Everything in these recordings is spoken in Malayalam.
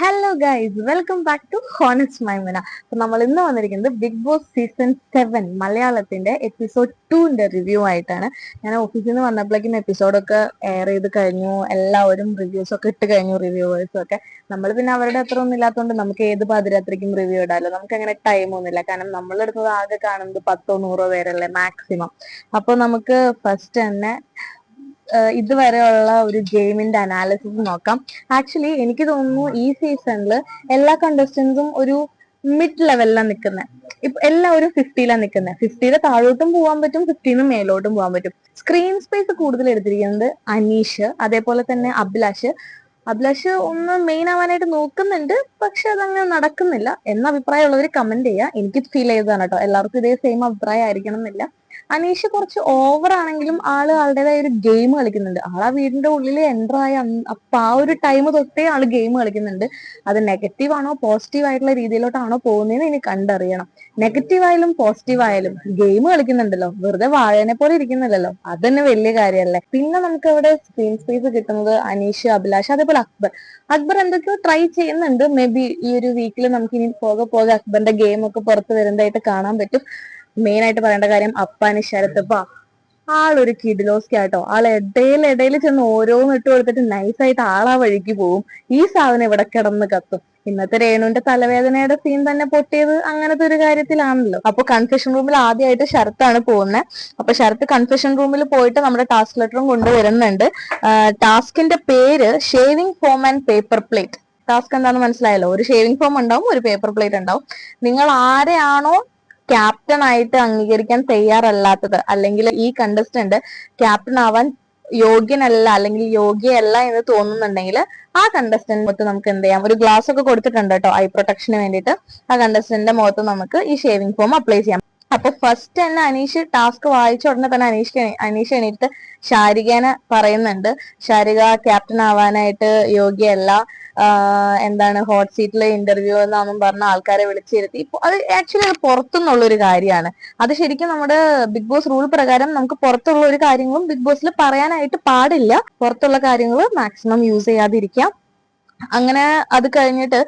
Hello guys welcome back to honest Maimana അപ്പൊ നമ്മൾ ഇന്ന് വന്നിരിക്കുന്നത് ബിഗ് ബോസ് സീസൺ സെവൻ മലയാളത്തിന്റെ എപ്പിസോഡ് ടുവിന്റെ റിവ്യൂ ആയിട്ടാണ്. ഞാൻ ഓഫീസിൽ നിന്ന് വന്നപ്പോഴേക്കും എപ്പിസോഡൊക്കെ എയർ ചെയ്ത് കഴിഞ്ഞു. എല്ലാവരും റിവ്യൂസ് ഒക്കെ ഇട്ട് കഴിഞ്ഞു റിവ്യൂവേഴ്സും ഒക്കെ. നമ്മൾ പിന്നെ അവരുടെ അത്ര ഒന്നും ഇല്ലാത്തതുകൊണ്ട് നമുക്ക് ഏത് പാതിരാത്രിക്കും റിവ്യൂ ഇടാമല്ലോ നമുക്ക് അങ്ങനെ ടൈം ഒന്നുമില്ല കാരണം നമ്മളെടുത്തത് ആകെ കാണുന്നത് പത്തോ നൂറോ പേരല്ലേ മാക്സിമം അപ്പൊ നമുക്ക് ഫസ്റ്റ് തന്നെ ഇതുവരെയുള്ള ഒരു ഗെയിമിന്റെ അനാലിസിസ് നോക്കാം. ആക്ച്വലി എനിക്ക് തോന്നുന്നു ഈ സീസണിൽ എല്ലാ കണ്ടസ്റ്റൻസും ഒരു മിഡ് ലെവലിലാണ് നിൽക്കുന്നത് ഇപ്പൊ എല്ലാം ഒരു ഫിഫ്റ്റിയിലാണ് നിൽക്കുന്നത് ഫിഫ്റ്റിയുടെ താഴോട്ടും പോകാൻ പറ്റും ഫിഫ്റ്റീന്ന് മേലോട്ടും പോകാൻ പറ്റും. സ്ക്രീൻ സ്പേസ് കൂടുതൽ എടുത്തിരിക്കുന്നത് അനീഷ് അതേപോലെ തന്നെ അഭിലാഷ്. അഭിലാഷ് ഒന്ന് മെയിൻ ആവാനായിട്ട് നോക്കുന്നുണ്ട് പക്ഷെ അതങ്ങനെ നടക്കുന്നില്ല. എന്ന അഭിപ്രായമുള്ളവർ കമന്റ് ചെയ്യുക എനിക്ക് ഫീൽ ചെയ്തതാണ് കേട്ടോ എല്ലാവർക്കും ഇതേ സെയിം അഭിപ്രായം ആയിരിക്കണം എന്നില്ല അനീഷ് കുറച്ച് ഓവർ ആണെങ്കിലും ആൾ ആളുടേതായ ഒരു ഗെയിം കളിക്കുന്നുണ്ട്. ആൾ ആ വീടിന്റെ ഉള്ളിൽ എന്റർ ആയ അപ്പൊ ആ ഒരു ടൈം തൊട്ടേ ആൾ ഗെയിം കളിക്കുന്നുണ്ട്. അത് നെഗറ്റീവ് ആണോ പോസിറ്റീവ് ആയിട്ടുള്ള രീതിയിലോട്ടാണോ പോകുന്നതെന്ന് ഇനി കണ്ടറിയണം. നെഗറ്റീവ് ആയാലും പോസിറ്റീവ് ആയാലും ഗെയിം കളിക്കുന്നുണ്ടല്ലോ. വെറുതെ വാഴനെ പോലെ ഇരിക്കുന്നില്ലല്ലോ. അത് തന്നെ വലിയ കാര്യമല്ലേ പിന്നെ നമുക്ക് അവിടെ സ്ക്രീൻ സ്പേസ് കിട്ടുന്നത് അനീഷ് അഭിലാഷ് അതേപോലെ അക്ബർ. അക്ബർ എന്തൊക്കെയോ ട്രൈ ചെയ്യുന്നുണ്ട്. മേ ബി ഈ ഒരു വീക്കിൽ നമുക്ക് ഇനി പോകെ പോകെ അക്ബറിന്റെ ഗെയിം ഒക്കെ പുറത്ത് വരുന്നതായിട്ട് കാണാൻ പറ്റും. മെയിൻ ആയിട്ട് പറയേണ്ട കാര്യം അപ്പാന് ശരത്തപ്പ ആളൊരു കിഡിലോസ്കി ആട്ടോ ആൾ ഇടയിൽ ഇടയിൽ ചെന്ന് ഓരോന്ന് ഇട്ട് കൊടുത്തിട്ട് നൈസായിട്ട് ആളാ വഴിക്ക് പോവും. ഈ സാധനം ഇവിടെ കിടന്ന് കത്തും. ഇന്നത്തെ രേണുവിന്റെ തലവേദനയുടെ സീൻ തന്നെ പൊട്ടിയത് അങ്ങനത്തെ ഒരു കാര്യത്തിലാണല്ലോ. അപ്പൊ കൺഫെഷൻ റൂമിൽ ആദ്യമായിട്ട് ശരത്താണ് പോകുന്നത് അപ്പൊ ശരത്ത് കൺഫെഷൻ റൂമിൽ പോയിട്ട് നമ്മുടെ ടാസ്ക് ലെറ്ററും കൊണ്ടുവരുന്നുണ്ട്. ടാസ്കിന്റെ പേര് shaving foam and paper plate task എന്താണെന്ന് മനസ്സിലായല്ലോ? ഒരു ഷേവിംഗ് ഫോം ഉണ്ടാവും ഒരു പേപ്പർ പ്ലേറ്റ് ഉണ്ടാവും. നിങ്ങൾ ആരെയാണോ ക്യാപ്റ്റൻ ആയിട്ട് അംഗീകരിക്കാൻ തയ്യാറല്ലാത്തത്. അല്ലെങ്കിൽ ഈ കണ്ടസ്റ്റന്റ് ക്യാപ്റ്റൻ ആവാൻ യോഗ്യനല്ല അല്ലെങ്കിൽ യോഗ്യയല്ല എന്ന് തോന്നുന്നുണ്ടെങ്കിൽ ആ കണ്ടസ്റ്റന്റ് മുഖത്ത് നമുക്ക് എന്ത് ചെയ്യാം? ഒരു ഗ്ലാസ് ഒക്കെ കൊടുത്തിട്ടുണ്ട് കേട്ടോ ഐ പ്രൊട്ടക്ഷന് വേണ്ടിയിട്ട്. ആ കണ്ടസ്റ്റന്റിന്റെ മുഖത്ത് നമുക്ക് ഈ ഷേവിംഗ് ഫോം അപ്ലൈ ചെയ്യാം. അപ്പൊ ഫസ്റ്റ് തന്നെ അനീഷ് ടാസ്ക് വായിച്ച ഉടനെ തന്നെ അനീഷ് അനീഷ് എണീറ്റ് ശാരികനെ പറയുന്നുണ്ട്. ശാരിക ക്യാപ്റ്റൻ ആവാനായിട്ട് യോഗ്യല്ല എന്താണ് ഹോട്ട് സീറ്റിലെ ഇന്റർവ്യൂ എന്നാന്നും പറഞ്ഞ ആൾക്കാരെ വിളിച്ചിരുത്തി. അത് ആക്ച്വലി അത് പുറത്തുനിന്നുള്ള ഒരു കാര്യമാണ്. അത് ശരിക്കും നമ്മുടെ ബിഗ് ബോസ് റൂൾ പ്രകാരം നമുക്ക് പുറത്തുള്ള ഒരു കാര്യങ്ങളും ബിഗ് ബോസിൽ പറയാനായിട്ട് പാടില്ല. പുറത്തുള്ള കാര്യങ്ങൾ മാക്സിമം യൂസ് ചെയ്യാതിരിക്കാം. അങ്ങനെ അത് കഴിഞ്ഞിട്ട്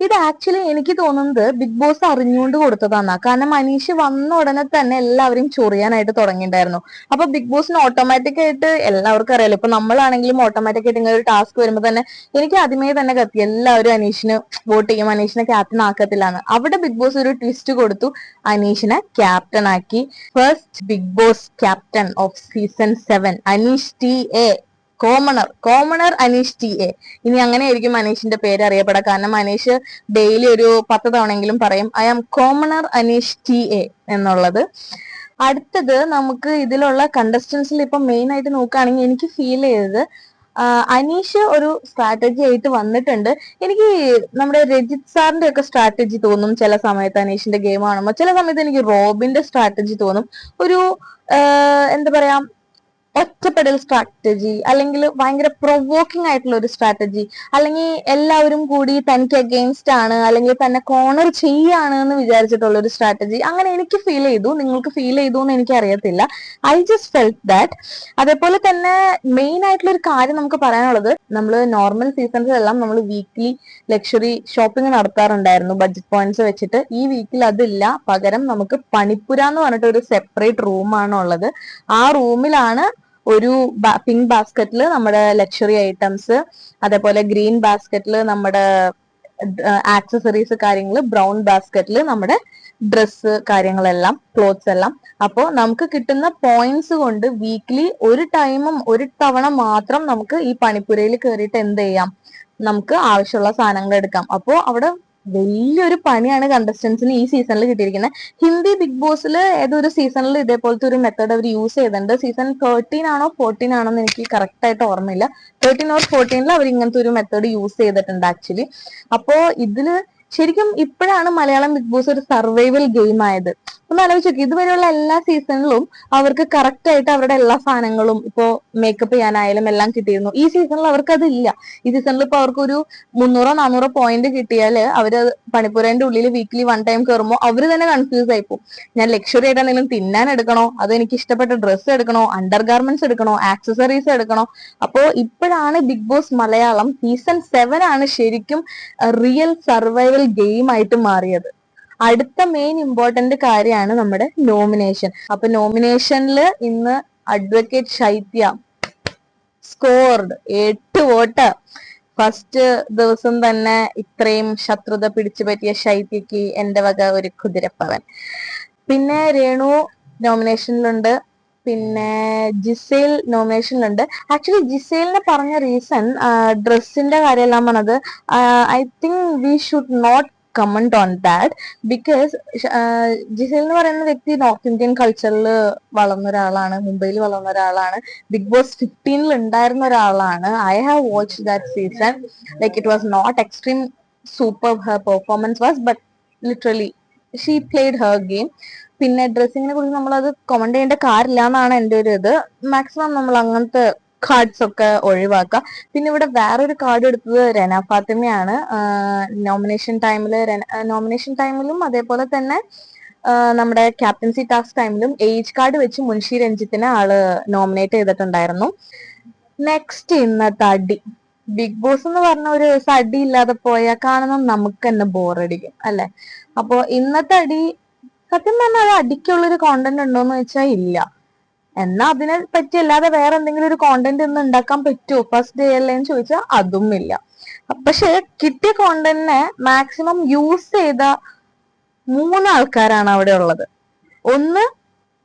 ഇത് ആക്ച്വലി എനിക്ക് തോന്നുന്നത് ബിഗ് ബോസ് അറിഞ്ഞുകൊണ്ട് കൊടുത്തതാണ് കാരണം മനീഷ് വന്ന ഉടനെ തന്നെ എല്ലാവരും ചൊറിയാനായിട്ട് തുടങ്ങിയിട്ടുണ്ടായിരുന്നു. അപ്പൊ ബിഗ് ബോസിന് ഓട്ടോമാറ്റിക് ആയിട്ട് എല്ലാവർക്കും അറിയാലോ. ഇപ്പൊ നമ്മളാണെങ്കിലും ഓട്ടോമാറ്റിക് ആയിട്ട് ഇങ്ങനെ ഒരു ടാസ്ക് വരുമ്പോൾ തന്നെ എനിക്ക് ആദ്യമേ തന്നെ കത്തി. എല്ലാവരും അനീഷിന് വോട്ട് ചെയ്യും. അനീഷിനെ ക്യാപ്റ്റൻ ആക്കത്തില്ലാന്ന്. അവിടെ ബിഗ് ബോസ് ഒരു ട്വിസ്റ്റ് കൊടുത്തു. അനീഷിനെ ക്യാപ്റ്റൻ ആക്കി. First Bigg Boss captain of season seven Aneesh T A commoner commoner Aneesh T A ഇനി അങ്ങനെയായിരിക്കും അനീഷിന്റെ പേര് അറിയപ്പെടാം. കാരണം അനീഷ് ഡെയിലി ഒരു പത്ത് തവണയെങ്കിലും പറയും I am commoner Aneesh T A എന്നുള്ളത്. അടുത്തത് നമുക്ക് ഇതിലുള്ള കണ്ടസ്റ്റൻസിൽ ഇപ്പൊ മെയിൻ ആയിട്ട് നോക്കുകയാണെങ്കിൽ എനിക്ക് ഫീൽ ചെയ്തത് അനീഷ് ഒരു സ്ട്രാറ്റജി ആയിട്ട് വന്നിട്ടുണ്ട്. എനിക്ക് നമ്മുടെ രജിത് സാറിന്റെ ഒക്കെ സ്ട്രാറ്റജി തോന്നും. ചില സമയത്ത് അനീഷിന്റെ ഗെയിം കാണുമ്പോൾ ചില സമയത്ത് എനിക്ക് റോബിന്റെ സ്ട്രാറ്റജി തോന്നും. ഒരു എന്താ പറയാ ഒറ്റപ്പെടൽ സ്ട്രാറ്റജി അല്ലെങ്കിൽ ഭയങ്കര പ്രൊവോക്കിംഗ് ആയിട്ടുള്ള ഒരു സ്ട്രാറ്റജി അല്ലെങ്കിൽ എല്ലാവരും കൂടി തനിക്ക് അഗെയിൻസ്റ്റ് ആണ് അല്ലെങ്കിൽ തന്നെ കോർണർ ചെയ്യാണ് എന്ന് വിചാരിച്ചിട്ടുള്ള ഒരു സ്ട്രാറ്റജി അങ്ങനെ എനിക്ക് ഫീൽ ചെയ്തു. നിങ്ങൾക്ക് ഫീൽ ചെയ്തു എന്ന് എനിക്ക് അറിയത്തില്ല. ഐ ജസ്റ്റ് ഫെൽറ്റ് ദാറ്റ് അതേപോലെ തന്നെ മെയിൻ ആയിട്ടുള്ള ഒരു കാര്യം നമുക്ക് പറയാനുള്ളത് നമ്മൾ നോർമൽ സീസൺസിലെല്ലാം നമ്മൾ വീക്ക്ലി ലക്ഷറി ഷോപ്പിംഗ് നടത്താറുണ്ടായിരുന്നു. ബഡ്ജറ്റ് പോയിന്റ്സ് വെച്ചിട്ട്. ഈ വീക്കിൽ അതില്ല. പകരം നമുക്ക് പണിപ്പുര എന്ന് പറഞ്ഞിട്ട് ഒരു സെപ്പറേറ്റ് റൂമാണ് ഉള്ളത് ആ റൂമിലാണ് ഒരു പിങ്ക് ബാസ്ക്കറ്റിൽ നമ്മുടെ ലക്ഷറി ഐറ്റംസ് അതേപോലെ ഗ്രീൻ ബാസ്ക്കറ്റിൽ നമ്മുടെ ആക്സസറീസ് കാര്യങ്ങൾ ബ്രൗൺ ബാസ്ക്കറ്റിൽ നമ്മുടെ ഡ്രസ്സ് കാര്യങ്ങളെല്ലാം ക്ലോത്ത്സ് എല്ലാം. അപ്പോൾ നമുക്ക് കിട്ടുന്ന പോയിന്റ്സ് കൊണ്ട് വീക്ക്ലി ഒരു ടൈമും ഒരു തവണ മാത്രം നമുക്ക് ഈ പണിപ്പുരയിൽ കയറിയിട്ട് എന്ത് ചെയ്യാം? നമുക്ക് ആവശ്യമുള്ള സാധനങ്ങൾ എടുക്കാം. അപ്പോൾ അവിടെ വലിയൊരു പണിയാണ് കണ്ടസ്റ്റൻസിന് ഈ സീസണിൽ കിട്ടിയിരിക്കുന്നത് ഹിന്ദി ബിഗ് ബോസിൽ ഏതൊരു സീസണിൽ ഇതേപോലത്തെ ഒരു മെത്തേഡ് അവർ യൂസ് ചെയ്തിട്ടുണ്ട് സീസൺ തേർട്ടീൻ ആണോ ഫോർട്ടീൻ ആണോ എന്ന് എനിക്ക് കറക്റ്റ് ആയിട്ട് ഓർമ്മയില്ല. തേർട്ടീൻ ഓർ ഫോർട്ടീനിൽ അവർ ഇങ്ങനത്തെ ഒരു മെത്തേഡ് യൂസ് ചെയ്തിട്ടുണ്ട് ആക്ച്വലി അപ്പോ ഇതിൽ ശരിക്കും ഇപ്പോഴാണ് മലയാളം ബിഗ് ബോസ് ഒരു സർവൈവൽ ഗെയിം ആയത്. ഒന്ന് ആലോചിച്ച് നോക്കി ഇതുവരെയുള്ള എല്ലാ സീസണിലും അവർക്ക് കറക്റ്റ് ആയിട്ട് അവരുടെ എല്ലാ സാധനങ്ങളും ഇപ്പോ മേക്കപ്പ് ചെയ്യാനായാലും എല്ലാം കിട്ടിയിരുന്നു. ഈ സീസണിൽ അവർക്ക് അതില്ല ഈ സീസണിൽ ഇപ്പൊ അവർക്ക് ഒരു മുന്നൂറോ നാനൂറോ പോയിന്റ് കിട്ടിയാൽ അവർ പണിപ്പുരേന്റെ ഉള്ളിൽ വീക്ക്ലി വൺ ടൈം കയറുമ്പോൾ അവർ തന്നെ കൺഫ്യൂസ് ആയി പോകും ഞാൻ ലക്ഷറി ആയിട്ട് എന്തെങ്കിലും തിന്നാൻ എടുക്കണോ? അത് എനിക്ക് ഇഷ്ടപ്പെട്ട ഡ്രസ്സ് എടുക്കണോ? അണ്ടർ ഗാർമെന്റ്സ് എടുക്കണോ? ആക്സസറീസ് എടുക്കണോ? അപ്പോ ഇപ്പോഴാണ് Bigg Boss Malayalam season seven ആണ് ശരിക്കും റിയൽ സർവൈവൽ ഗെയിം ആയിട്ട് മാറിയത്. അടുത്ത മെയിൻ ഇമ്പോർട്ടന്റ് കാര്യമാണ് നമ്മുടെ നോമിനേഷൻ അപ്പൊ നോമിനേഷനിൽ ഇന്ന് അഡ്വക്കേറ്റ് ശൈത്യ സ്കോർഡ് എട്ട് വോട്ട്. ഫസ്റ്റ് ദിവസം തന്നെ ഇത്രയും ശത്രുത പിടിച്ചു പറ്റിയ ശൈത്യക്ക് എന്റെ വക ഒരു കുതിരപ്പവൻ. പിന്നെ രേണു നോമിനേഷനിലുണ്ട് പിന്നെ ജിസേൽ നോമിനേഷനിലുണ്ട് ആക്ച്വലി ജിസേലിനെ പറഞ്ഞ റീസൺ ഡ്രസ്സിന്റെ കാര്യമെല്ലാം പറഞ്ഞത് I think we should not comment on that because Giselle എന്ന് പറയുന്ന വ്യക്തി നോർത്ത് ഇന്ത്യൻ കൾച്ചറിൽ വളർന്ന ഒരാളാണ് മുംബൈയിൽ വളർന്ന ഒരാളാണ് ബിഗ് ബോസ് ഫിഫ്റ്റീനിൽ ഉണ്ടായിരുന്ന ഒരാളാണ്. I have watch that season like it was not extreme super her performance was but literally she played her game പിന്നെ ഡ്രസ്സിങ്ങിനെ കുറിച്ച് നമ്മളത് കമന്റ് ചെയ്യേണ്ട കാര്യമില്ല എന്നാണ് എന്റെ ഒരു ഇത്. മാക്സിമം നമ്മൾ അങ്ങനത്തെ കാർഡ്സ് ഒക്കെ ഒഴിവാക്കുക. പിന്നെ ഇവിടെ വേറൊരു കാർഡ് എടുത്തത് രന ഫാത്തിമയാണ്. നോമിനേഷൻ ടൈമിൽ നോമിനേഷൻ ടൈമിലും അതേപോലെ തന്നെ നമ്മുടെ ക്യാപ്റ്റൻസി ടാസ്ക് ടൈമിലും ഏജ് കാർഡ് വെച്ച് മുൻഷി രഞ്ജിത്തിനെ ആൾ നോമിനേറ്റ് ചെയ്തിട്ടുണ്ടായിരുന്നു. നെക്സ്റ്റ് ഇന്നത്തെ അടി. ബിഗ് ബോസ് എന്ന് പറഞ്ഞ ഒരു ദിവസം അടി ഇല്ലാതെ പോയാൽ കാണുന്ന നമുക്ക് തന്നെ ബോറടിക്കും അല്ലെ? അപ്പോ ഇന്നത്തെ അടി സത്യം പറഞ്ഞാൽ അടിക്കുള്ളൊരു കോണ്ടന്റ് ഉണ്ടോന്ന് വെച്ചാൽ ഇല്ല. എന്നാ അതിനെ പറ്റി അല്ലാതെ വേറെ എന്തെങ്കിലും ഒരു കോണ്ടന്റ് ഇന്ന് ഉണ്ടാക്കാൻ പറ്റുമോ ഫസ്റ്റ് ഡേ അല്ലേ എന്ന് ചോദിച്ചാൽ അതും ഇല്ല പക്ഷെ കിട്ടിയ കോണ്ടന്റിനെ മാക്സിമം യൂസ് ചെയ്ത മൂന്ന് ആൾക്കാരാണ് അവിടെ ഉള്ളത്. ഒന്ന്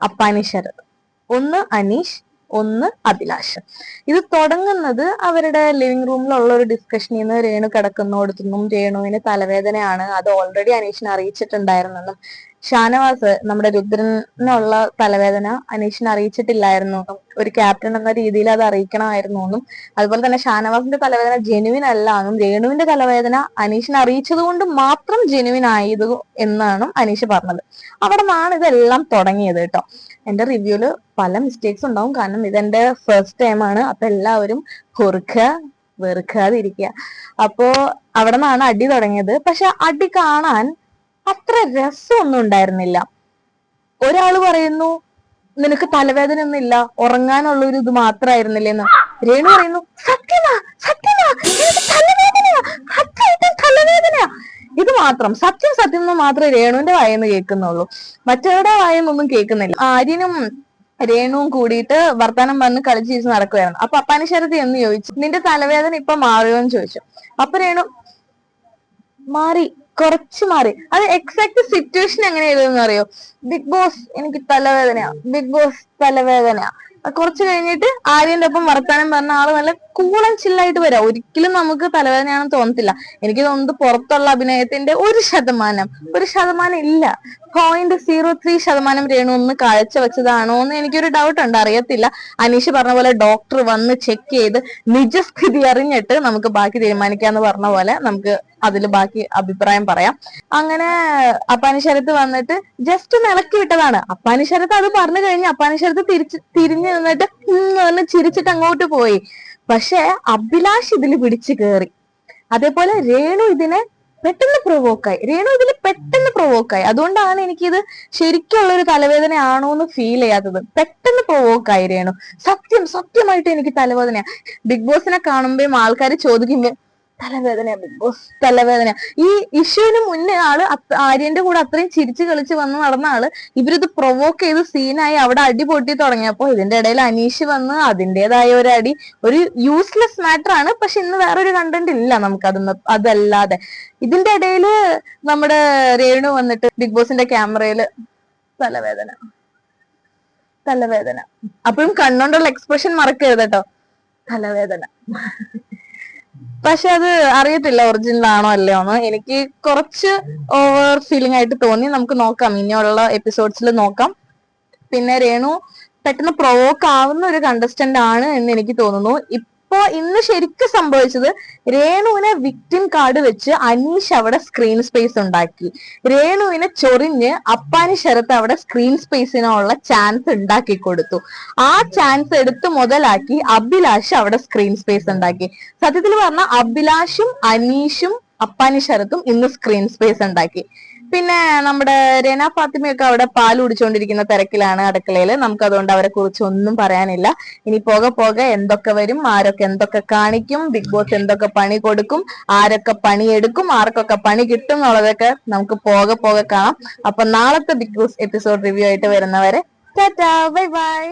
അപ്പാനി ശരത് ഒന്ന് അനീഷ് ഒന്ന് അഭിലാഷ്. ഇത് തുടങ്ങുന്നത് അവരുടെ ലിവിംഗ് റൂമിലുള്ള ഒരു ഡിസ്കഷനിൽ നിന്ന് രേണു കിടക്കുന്നിടത്തുനിന്നും രേണുവിന് തലവേദനയാണ്. അത് ഓൾറെഡി അനീഷിനെ അറിയിച്ചിട്ടുണ്ടായിരുന്നെന്നും. ഷാനവാസ് നമ്മുടെ രുദ്രനുള്ള തലവേദന അനീഷിനെ അറിയിച്ചിട്ടില്ലായിരുന്നു. ഒരു ക്യാപ്റ്റൻ എന്ന രീതിയിൽ അത് അറിയിക്കണമായിരുന്നു എന്നും അതുപോലെ തന്നെ ഷാനവാസിന്റെ തലവേദന ജെനുവിൻ അല്ല എന്നും രേണുവിന്റെ തലവേദന അനീഷിനെ അറിയിച്ചത് കൊണ്ട് മാത്രം ജെനുവിൻ ആയത് എന്നാണ് അനീഷ് പറഞ്ഞത്. അവിടെ നിന്നാണ് ഇതെല്ലാം തുടങ്ങിയത് കേട്ടോ. എന്റെ റിവ്യൂൽ പല മിസ്റ്റേക്സ് ഉണ്ടാവും. കാരണം ഇതെന്റെ ഫസ്റ്റ് ടൈം ആണ്. അപ്പൊ എല്ലാവരും പൊറുക്കുക വെറുക്കാതിരിക്കുക. അപ്പോ അവിടെ നിന്നാണ് അടി തുടങ്ങിയത്. പക്ഷെ അടി കാണാൻ അത്ര രസമൊന്നും ഉണ്ടായിരുന്നില്ല. ഒരാൾ പറയുന്നു നിനക്ക് തലവേദന ഒന്നും ഇല്ല ഉറങ്ങാനുള്ള ഒരു ഇത് മാത്രമായിരുന്നില്ലേന്ന് രേണു പറയുന്നു ഇത് മാത്രം സത്യം സത്യം എന്ന് മാത്രമേ രേണുവിന്റെ വായെന്ന് കേൾക്കുന്നുള്ളൂ. മറ്റവരുടെ വായെന്നൊന്നും കേൾക്കുന്നില്ല. ആര്യനും രേണുവും കൂടിയിട്ട് വർത്താനം പറഞ്ഞ് കളിച്ചിരിച്ച് നടക്കുമായിരുന്നു അപ്പൊ അപ്പാനിശരത്തി എന്ന് ചോദിച്ചു നിന്റെ തലവേദന ഇപ്പൊ മാറിയോ എന്ന് ചോദിച്ചു. അപ്പൊ രേണു മാറി കുറച്ച് മാറി. അത് എക്സാക്ട് സിറ്റുവേഷൻ എങ്ങനെയായിരുന്നു അറിയോ? ബിഗ് ബോസ് എനിക്ക് തലവേദനയാ. Big boss തലവേദനയാ. അത് കുറച്ച് കഴിഞ്ഞിട്ട് ആര്യന്റെ ഒപ്പം വർത്താനം പറഞ്ഞ ആൾ നല്ല കൂളം ചില്ലായിട്ട് വരാം. ഒരിക്കലും നമുക്ക് തലവേദനയാണെന്ന് തോന്നത്തില്ല. എനിക്ക് തോന്നുന്നത് പുറത്തുള്ള അഭിനയത്തിന്റെ ഒരു ശതമാനം ഒരു ശതമാനം ഇല്ല. പോയിന്റ് സീറോ ത്രീ ശതമാനം രേണു ഒന്ന് കാഴ്ച വെച്ചതാണോ എന്ന് എനിക്കൊരു ഡൗട്ട് ഉണ്ട്. അറിയത്തില്ല. അനീഷ് പറഞ്ഞ പോലെ ഡോക്ടർ വന്ന് ചെക്ക് ചെയ്ത് നിജസ്ഥിതി അറിഞ്ഞിട്ട് നമുക്ക് ബാക്കി തീരുമാനിക്കാന്ന് പറഞ്ഞ പോലെ നമുക്ക് അതിൽ ബാക്കി അഭിപ്രായം പറയാം. അങ്ങനെ അപ്പാനിശരത്ത് വന്നിട്ട് ജസ്റ്റ് നിലക്കി വിട്ടതാണ്. അപ്പാനിശരത്ത് അത് പറഞ്ഞു കഴിഞ്ഞ് അപ്പാനിശരത്ത് തിരിച്ച് തിരിഞ്ഞു നിന്നിട്ട് പറഞ്ഞ് ചിരിച്ചിട്ട് അങ്ങോട്ട് പോയി. പക്ഷെ അഭിലാഷ് ഇതിൽ പിടിച്ചു കയറി അതേപോലെ രേണു ഇതിനെ പെട്ടെന്ന് പ്രൊവോക്കായി രേണു ഇതിൽ പെട്ടെന്ന് പ്രൊവോക്കായി അതുകൊണ്ടാണ് എനിക്കിത് ശരിക്കുള്ള ഒരു തലവേദന ആണോ എന്ന് ഫീൽ ചെയ്യാത്തത്. പെട്ടെന്ന് പ്രൊവോക്കായി രേണു. സത്യം സത്യമായിട്ട് എനിക്ക് തലവേദനയാണ് ബിഗ് ബോസിനെ കാണുമ്പോഴും ആൾക്കാർ ചോദിക്കുമ്പോ തലവേദന ബിഗ് ബോസ് തലവേദന ഈ ഇഷ്യൂവിന് മുന്നേ ആൾ ആര്യന്റെ കൂടെ അത്രയും ചിരിച്ചു കളിച്ച് വന്ന് നടന്ന ആൾ ഇവരിത് പ്രൊവോക്ക് ചെയ്ത് സീനായി അവിടെ അടി പൊട്ടി തുടങ്ങിയപ്പോ ഇതിന്റെ ഇടയിൽ അനീഷ് വന്ന് അതിന്റേതായ ഒരു അടി ഒരു യൂസ്ലെസ് മാറ്റർ ആണ്. പക്ഷെ ഇന്ന് വേറൊരു കണ്ടന്റ് ഇല്ല നമുക്ക് അതൊന്ന് അതല്ലാതെ. ഇതിന്റെ ഇടയിൽ നമ്മുടെ രേണു വന്നിട്ട് ബിഗ് ബോസിന്റെ ക്യാമറയിൽ തലവേദന തലവേദന. അപ്പോഴും കണ്ണോണ്ടുള്ള എക്സ്പ്രഷൻ മറക്കരുത് കേട്ടോ. തലവേദന. പക്ഷെ അത് അറിയത്തില്ല ഒറിജിനൽ ആണോ അല്ലയോ എന്ന് എനിക്ക് കുറച്ച് ഓവർ ഫീലിംഗ് ആയിട്ട് തോന്നി. നമുക്ക് നോക്കാം. ഇനിയുള്ള എപ്പിസോഡ്സിൽ നോക്കാം. പിന്നെ രേണു പെട്ടെന്ന് പ്രൊവോക്ക് ആവുന്ന ഒരു കണ്ടസ്റ്റന്റ് ആണ് എന്ന് എനിക്ക് തോന്നുന്നു. അപ്പോ ഇന്ന് ശരിക്കും സംഭവിച്ചത് രേണുവിനെ വിക്ടിം കാർഡ് വെച്ച് അനീഷ് അവിടെ സ്ക്രീൻ സ്പേസ് ഉണ്ടാക്കി. രേണുവിനെ ചൊറിഞ്ഞ് അപ്പാനി ശരത്ത് അവിടെ സ്ക്രീൻ സ്പേസിനുള്ള ചാൻസ് ഉണ്ടാക്കി കൊടുത്തു. ആ ചാൻസ് എടുത്ത് മുതലാക്കി അഭിലാഷ് അവിടെ സ്ക്രീൻ സ്പേസ് ഉണ്ടാക്കി. സത്യത്തിൽ പറഞ്ഞ അഭിലാഷും അനീഷും അപ്പാനി ശരത്തും ഇന്ന് സ്ക്രീൻ സ്പേസ് ഉണ്ടാക്കി. പിന്നെ നമ്മുടെ രേന ഫാത്തിമയൊക്കെ അവിടെ പാൽ കുടിച്ചുകൊണ്ടിരിക്കുന്ന തിരക്കിലാണ് അടുക്കളയിൽ നമുക്ക് അതുകൊണ്ട് അവരെ കുറിച്ച് ഒന്നും പറയാനില്ല. ഇനി പോക പോകെ എന്തൊക്കെ വരും ആരൊക്കെ എന്തൊക്കെ കാണിക്കും ബിഗ് ബോസ് എന്തൊക്കെ പണി കൊടുക്കും ആരൊക്കെ പണിയെടുക്കും ആർക്കൊക്കെ പണി കിട്ടും എന്നുള്ളതൊക്കെ നമുക്ക് പോകെ പോകെ കാണാം. അപ്പൊ നാളത്തെ ബിഗ് ബോസ് എപ്പിസോഡ് റിവ്യൂ ആയിട്ട് വരുന്നവരെ ടാറ്റാ ബൈ ബൈ.